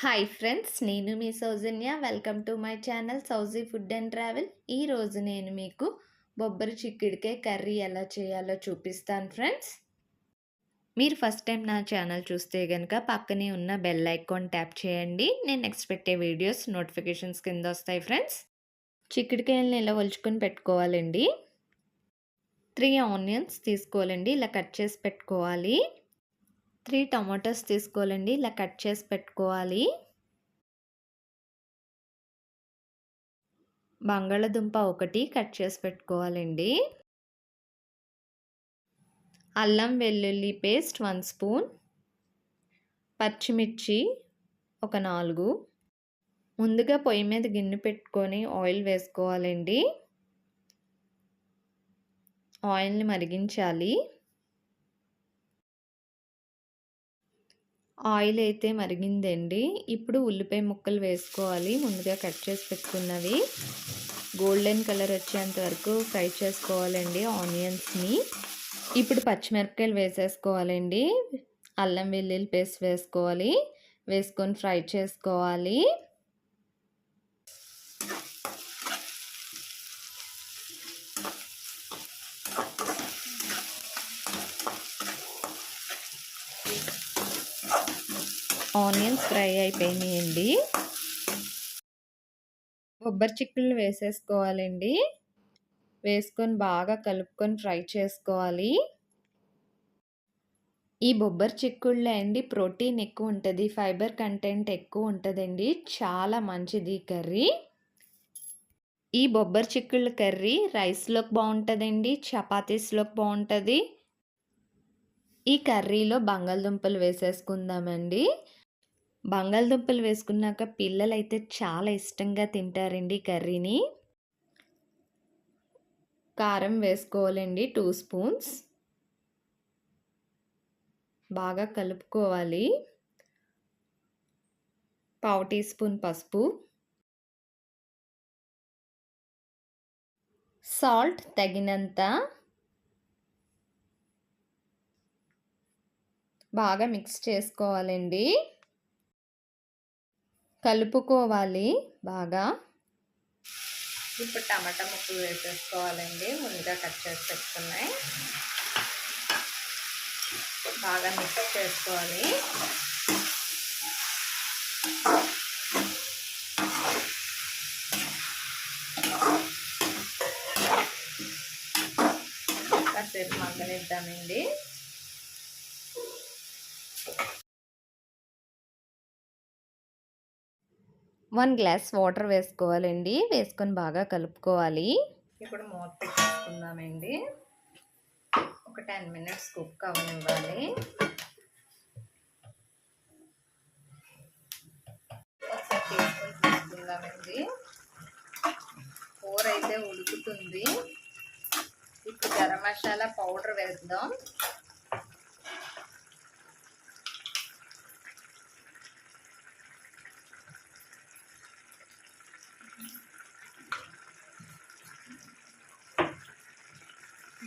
Hi friends నేను మీ Soujanya. Welcome to my channel Souji food and travel ఈరోజు నేను మీకు బొబ్బరి చిక్కుడికాయ కర్రీ ఎలా చేయాలో చూపిస్తాను ఫ్రెండ్స్ మీరు ఫస్ట్ టైం నా ఛానల్ చూస్తే కనుక పక్కనే ఉన్న బెల్ ఐకాన్ ట్యాప్ చేయండి. నేను నెక్స్ట్ పెట్టే వీడియోస్ నోటిఫికేషన్స్ కింద వస్తాయి ఫ్రెండ్స్ చిక్కిడికాయలను ఇలా ఒలుచుకొని పెట్టుకోవాలండి? త్రీ ఆనియన్స్ తీసుకోవాలండి. ఇలా కట్ చేసి పెట్టుకోవాలి. త్రీ టమాటోస్ తీసుకోవాలండి. ఇలా కట్ చేసి పెట్టుకోవాలి. బంగాళదుంప ఒకటి కట్ చేసి పెట్టుకోవాలండి. అల్లం వెల్లుల్లి పేస్ట్ వన్ స్పూన్. పచ్చిమిర్చి ఒక నాలుగు. ముందుగా పొయ్యి మీద గిన్నె పెట్టుకొని ఆయిల్ వేసుకోవాలండి. ఆయిల్ని మరిగించాలి. ఆయిల్ అయితే మరిగిందండి. ఇప్పుడు ఉల్లిపాయ ముక్కలు వేసుకోవాలి. ముందుగా కట్ చేసి పెట్టుకున్నవి. గోల్డెన్ కలర్ వచ్చేంత వరకు ఫ్రై చేసుకోవాలండి ఆనియన్స్ని. ఇప్పుడు పచ్చిమిరపకాయలు వేసేసుకోవాలండి. అల్లం వెల్లుల్లి పేస్ట్ వేసుకోవాలి. వేసుకొని ఫ్రై చేసుకోవాలి. ఆనియన్స్ ఫ్రై అయిపోయినాయండి. కొబ్బరి చిక్కులు వేసేసుకోవాలండి. వేసుకొని బాగా కలుపుకొని ఫ్రై చేసుకోవాలి. ఈ బొబ్బరి చిక్కుళ్ళే అండి ప్రోటీన్ ఎక్కువ ఉంటుంది ఫైబర్ కంటెంట్ ఎక్కువ ఉంటుందండి చాలా మంచిది కర్రీ. ఈ బొబ్బరి చిక్కుళ్ళ కర్రీ రైస్లోకి బాగుంటుందండి చపాతీస్లోకి బాగుంటుంది. ఈ కర్రీలో బంగాళదుంపలు వేసేసుకుందామండి. బంగాళదుంపలు వేసుకున్నాక పిల్లలైతే చాలా ఇష్టంగా తింటారండి కర్రీని. కారం వేసుకోవాలండి టూ స్పూన్స్. బాగా కలుపుకోవాలి. పావు టీ స్పూన్ పసుపు. సాల్ట్ తగినంత. బాగా మిక్స్ చేసుకోవాలండి. కలుపుకోవాలి బాగా. ఇప్పుడు టమాటా ముక్కలు వేసేసుకోవాలండి. ముందుగా కట్ చేసి పెట్టుకున్నాయి. బాగా మిక్స్ చేసుకోవాలి. కాసేపు మగ్గనిద్దామండి. వన్ గ్లాస్ వాటర్ వేసుకోవాలండి. వేసుకొని బాగా కలుపుకోవాలి. ఇప్పుడు మూత పెట్టేసుకుందామండి. ఒక టెన్ మినిట్స్ కుక్ అవ్వనివ్వాలి ఒకసారి తీసుకొని తీసుకుందామండి కూర అయితే ఉడుకుతుంది. ఇప్పుడు గరం మసాలా పౌడర్ వేద్దాం.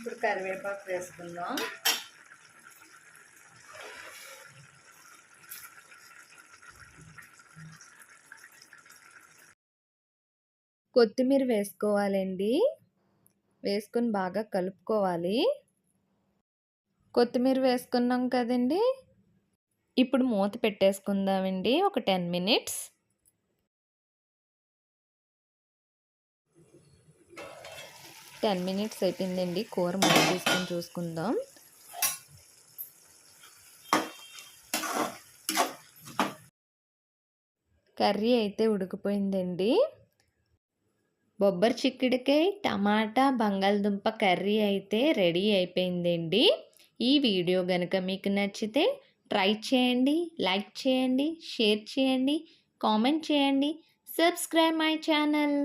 ఇప్పుడు కరివేపాకు వేసుకుందాం. కొత్తిమీర వేసుకోవాలండి. వేసుకొని బాగా కలుపుకోవాలి. కొత్తిమీర వేసుకున్నాం కదండి. ఇప్పుడు మూత పెట్టేసుకుందామండి. ఒక టెన్ మినిట్స్. టెన్ మినిట్స్ అయిపోయిందండి. కూర మూత తీసుకొని చూసుకుందాం. కర్రీ అయితే ఉడికిపోయిందండి. బొబ్బరి చిక్కుడికాయ టమాటా బంగాళదుంప కర్రీ అయితే రెడీ అయిపోయిందండి. ఈ వీడియో కనుక మీకు నచ్చితే ట్రై చేయండి లైక్ చేయండి షేర్ చేయండి కామెంట్ చేయండి. Subscribe my channel.